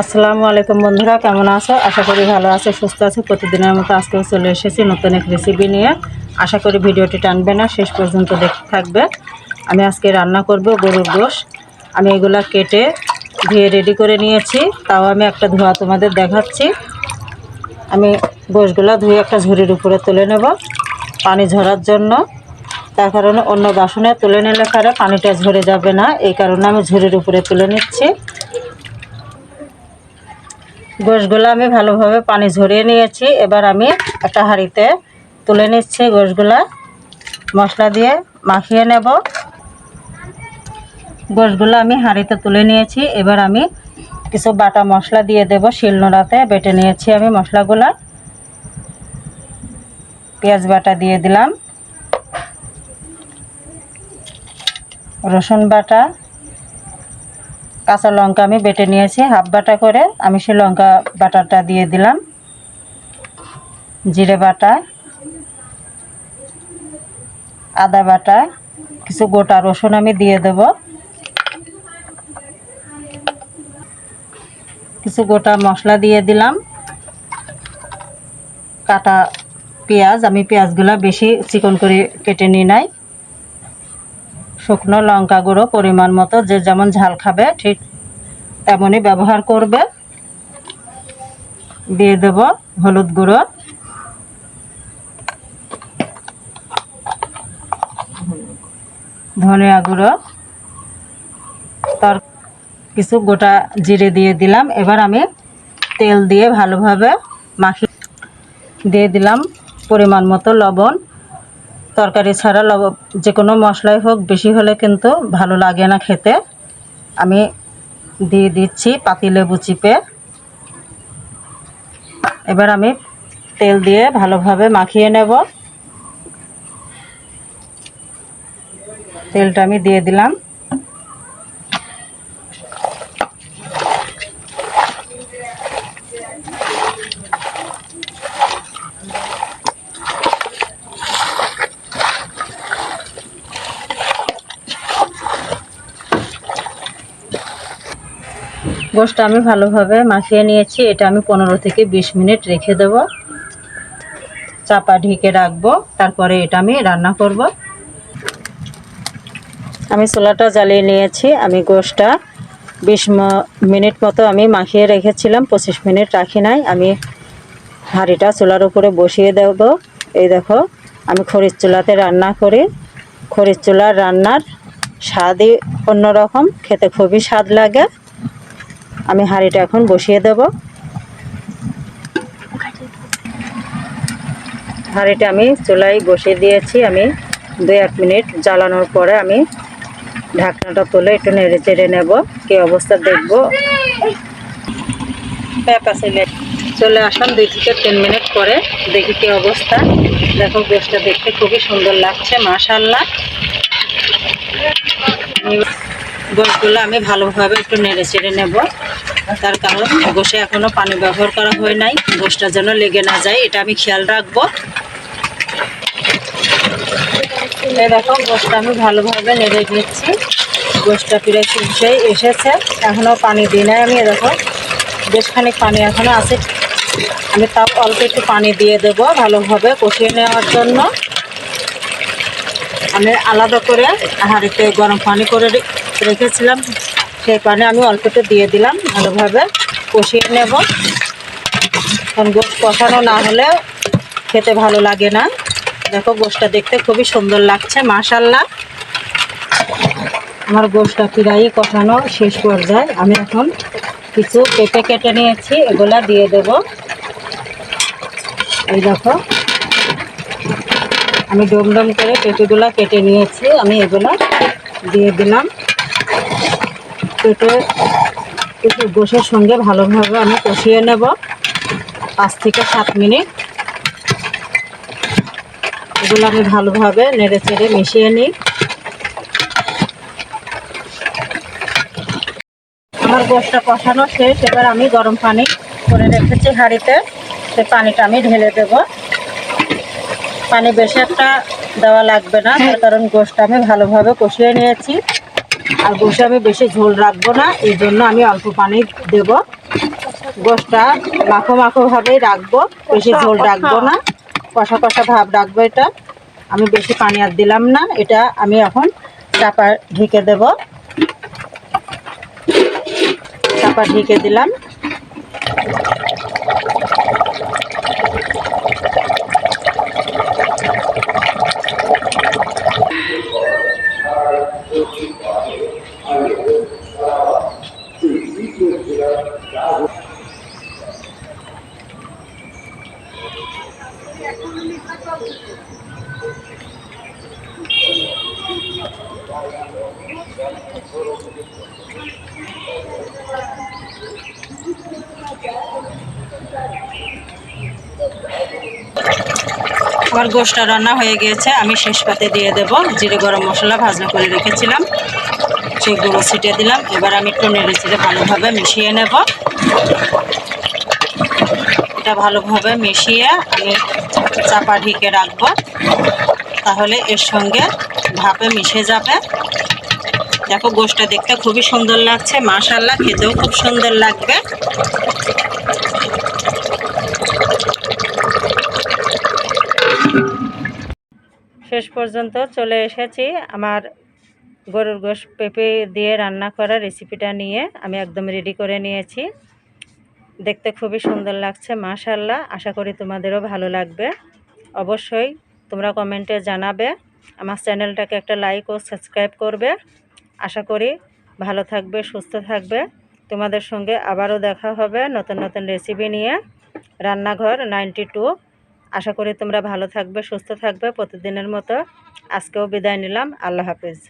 আসসালামু আলাইকুম বন্ধুরা, কেমন আছো? আশা করি ভালো আছো, সুস্থ আছো। প্রতিদিনের মতো আজকেও চলে এসেছি নতুন এক রেসিপি নিয়ে। আশা করি ভিডিওটি টানবে না, শেষ পর্যন্ত দেখতে থাকবে। আমি আজকে রান্না করব গরুর গোশ। আমি এগুলা কেটে ধুয়ে রেডি করে নিয়েছি। তাও আমি একটা ধোয়া তোমাদের দেখাচ্ছি। আমি গোশগুলা ধুয়ে একটা ঝুড়ির উপরে তুলে নেব পানি ঝরার জন্য। তার কারণে অন্য বাসনে তুলে নিলে পরে, পানিটা ঝরে যাবে না। এই কারণে আমি ঝুড়ির উপরে তুলে নিচ্ছি। গোশগুলো আমি ভালোভাবে পানি ঝরিয়ে নিয়েছি। এবার আমি একটা হাঁড়িতে তুলে নিচ্ছি গোশগুলা। মশলা দিয়ে মাখিয়ে নেব। গোশগুলো আমি হাঁড়িতে তুলে নিয়েছি। এবার আমি কিছু বাটা মশলা দিয়ে দেব শিলনোড়াতে। বেটে নিয়েছি আমি মশলাগুলা। পেঁয়াজ বাটা দিয়ে দিলাম। রসুন বাটা। কাঁচা লঙ্কা আমি বেটে নিয়েছি হাফ বাটা করে আমি সেই লঙ্কা বাটাটা দিয়ে দিলাম। জিরে বাটা, আদা বাটা, কিছু গোটা রসুন আমি দিয়ে দেব। কিছু গোটা মশলা দিয়ে দিলাম। কাটা পেঁয়াজ, আমি পেঁয়াজগুলো বেশি চিকন করে কেটে নিই নাই। শুকনো লঙ্কা গুঁড়ো পরিমাণ মতো, যে যেমন ঝাল খাবে, ঠিক তেমনই ব্যবহার করবে। দিয়ে দেব হলুদ গুঁড়ো। ধনিয়া গুঁড়ো। তার কিছু গোটা জিরে দিয়ে দিলাম। এবার আমি তেল দিয়ে ভালোভাবে মাখি দিয়ে দিলাম পরিমাণ মতো লবণ। তরকারি ছাড়া লব যে কোনো মশলাই হোক, বেশি হলে কিন্তু ভালো লাগে না খেতে। আমি দিয়ে দিচ্ছি পাতিলেবু চিপে। এবার আমি তেল দিয়ে ভালোভাবে মাখিয়ে নেব। তেলটা আমি দিয়ে দিলাম। গোশটা আমি ভালোভাবে মাখিয়ে নিয়েছি। এটা আমি পনেরো থেকে বিশ মিনিট রেখে দেব। চাপা ঢেকে রাখব। তারপরে এটা আমি রান্না করব। আমি চুলাটা জ্বালিয়ে নিয়েছি। আমি গোশটা বিশ মিনিট মতো আমি মাখিয়ে রেখেছিলাম। পঁচিশ মিনিট রাখি নাই। আমি হাঁড়িটা চুলার উপরে বসিয়ে দেব। এই দেখো, আমি খরিচ চুলাতে রান্না করি। খরিচ চুলার রান্নার স্বাদই অন্যরকম। খেতে খুবই স্বাদ লাগে। আমি হাঁড়িটা এখন বসিয়ে দেব। হাঁড়িটা আমি চুলায় বসিয়ে দিয়েছি। আমি দু এক মিনিট জ্বালানোর পরে আমি ঢাকনাটা তুলে একটু নেড়ে চেড়ে নেব। কি অবস্থা দেখব। চলে আসলাম দুই থেকে তিন মিনিট পরে। দেখি কি অবস্থা। দেখো গোষ্ঠটা দেখতে খুবই সুন্দর লাগছে মাশাল্লাহ গোশগুলো আমি ভালোভাবে একটু নেড়ে চেড়ে নেব। তার কারণ গোশে এখনও পানি ব্যবহার করা হয় নাই। গোশটা যেন লেগে না যায়, এটা আমি খেয়াল রাখব। দেখো গোশটা আমি ভালোভাবে নেড়ে দিচ্ছি। গোশটা প্রায় শুষে এসেছে এখনও পানি দিই নাই আমি দেখো। বেশ খানিক পানি এখনও আছে। আমি তাও অল্প একটু পানি দিয়ে দেবো ভালোভাবে কষিয়ে নেওয়ার জন্য। আমি আলাদা করে হাঁড়িতে গরম পানি করে রেখেছিলাম, সেই পানি আমি অল্প একটু দিয়ে দিলাম, ভালোভাবে কষিয়ে নেব। কারণ গোশ কষানো না হলে খেতে ভালো লাগে না। দেখো গোশটা দেখতে খুবই সুন্দর লাগছে মাশাল্লাহ আমার গোশটা প্রায়ই কষানো শেষ পর্যায়ে। আমি এখন কিছু পেঁপে কেটে নিয়েছি, এগুলা দিয়ে দেব। এই দেখো। আমি ডম ডম করে পেঁপেগুলো কেটে নিয়েছি, আমি এগুলো দিয়ে দিলাম। কেটে একটু গোশের সঙ্গে ভালোভাবে আমি কষিয়ে নেব। পাঁচ থেকে সাত মিনিট। এগুলো আমি ভালোভাবে নেড়ে চেড়ে মিশিয়ে নিই। আমার গোশটা কষানো শেষ। এবার আমি গরম পানি করে রেখেছি হাঁড়িতে। সে পানিটা আমি ঢেলে দেব। পানি বেশি একটা দেওয়া লাগবে না তার কারণ গোশটা আমি ভালোভাবে কষিয়ে নিয়েছি। আর গোশে আমি বেশি ঝোল রাখব না, এই জন্য আমি অল্প পানি দেব। গোশটা মাখো মাখো ভাবেই রাখব, বেশি ঝোল রাখব না। কষা কষা ভাব রাখব এটা। আমি বেশি পানি আর দিলাম না, এটা আমি এখন চাপা ঢেকে দেব। চাপা ঢেকে দিলাম। আমার গোশটা রান্না হয়ে গিয়েছে। আমি শেষ পাতে দিয়ে দেব। জিরে গরম মশলা ভাজা করে রেখেছিলাম। সেই গুঁড়ো ছিটে দিলাম। এবার আমি একটু নেড়ে ভালোভাবে মিশিয়ে নেব। এটা ভালোভাবে মিশিয়ে আমি চাপা ঢেকে রাখব। তাহলে এর সঙ্গে ভাপে মিশে যাবে। দেখো গোশটা দেখতে খুবই সুন্দর লাগছে মাশাল্লাহ খেতেও খুব সুন্দর লাগবে। শেষ পর্যন্ত চলে এসেছি আমার গরুর গোশ পেঁপে দিয়ে রান্না করা রেসিপিটা নিয়ে। আমি একদম রেডি করে নিয়েছি। দেখতে খুবই সুন্দর লাগছে মাশাল্লাহ আশা করি তোমাদেরও ভালো লাগবে। অবশ্যই তোমরা কমেন্টে জানাবে। আমার চ্যানেলটাকে একটা লাইক ও সাবস্ক্রাইব করবে। আশা করি ভালো থাকবে, সুস্থ থাকবে। তোমাদের সঙ্গে আবারও দেখা হবে নতুন নতুন রেসিপি নিয়ে। রান্নাঘর নাইনটি টু আশা করি তোমরা ভালো থাকবে, সুস্থ থাকবে প্রতিদিনের মতো। আজকেও বিদায় নিলাম, আল্লাহ হাফিজ।